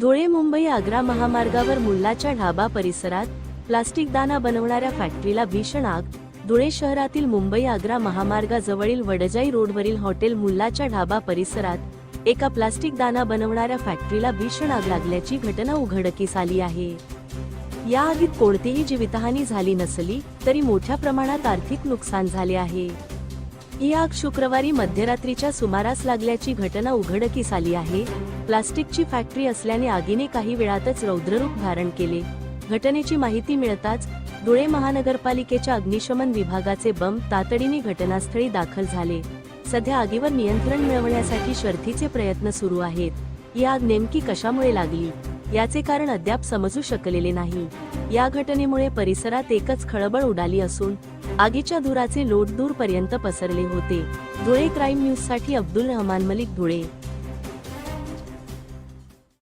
धुळे मुंबई आग्रा महामार्गावर मुल्लाच्या ढाबा परिसरात प्लास्टिक दाना बनवणाऱ्या फॅक्टरीला भीषण आग. धुळे शहरातील मुंबई आग्रा महामार्गाजवळील वडजाई रोडवरील हॉटेल मुल्लाच्या ढाबा परिसरात एका प्लास्टिक दाना बनवणाऱ्या फॅक्टरीला भीषण आग लागल्याची घटना उघडकीस आली आहे. या आगीत कोणतीही जीवितहानी झाली नसली तरी मोठ्या प्रमाणात आर्थिक नुकसान झाले आहे. ही आग शुक्रवारी मध्यरात्रीच्या सुमारास लागल्याची घटना उघडकीस आली आहे. प्लास्टिकची फॅक्टरी असल्याने आगीने काही वेळातच रौद्ररूप धारण केले. घटनेची माहिती मिळताच धुळे महानगरपालिकेच्या अग्निशमन विभागाचे बंब तातडीने घटनास्थळी दाखल झाले. सध्या आगीवर नियंत्रण मिळवण्यासाठी शर्थीचे प्रयत्न सुरू आहेत. ही आग नेमकी कशामुळे लागली? याचे कारण अद्याप समजू शकलेले नाही. या घटनेमुळे परिसरात एकच खळबळ उडाली असून आगीच्या धुराचे लोट दूरपर्यंत पसरले होते. धुळे क्राईम न्यूजसाठी अब्दुल रहमान मलिक धुळे.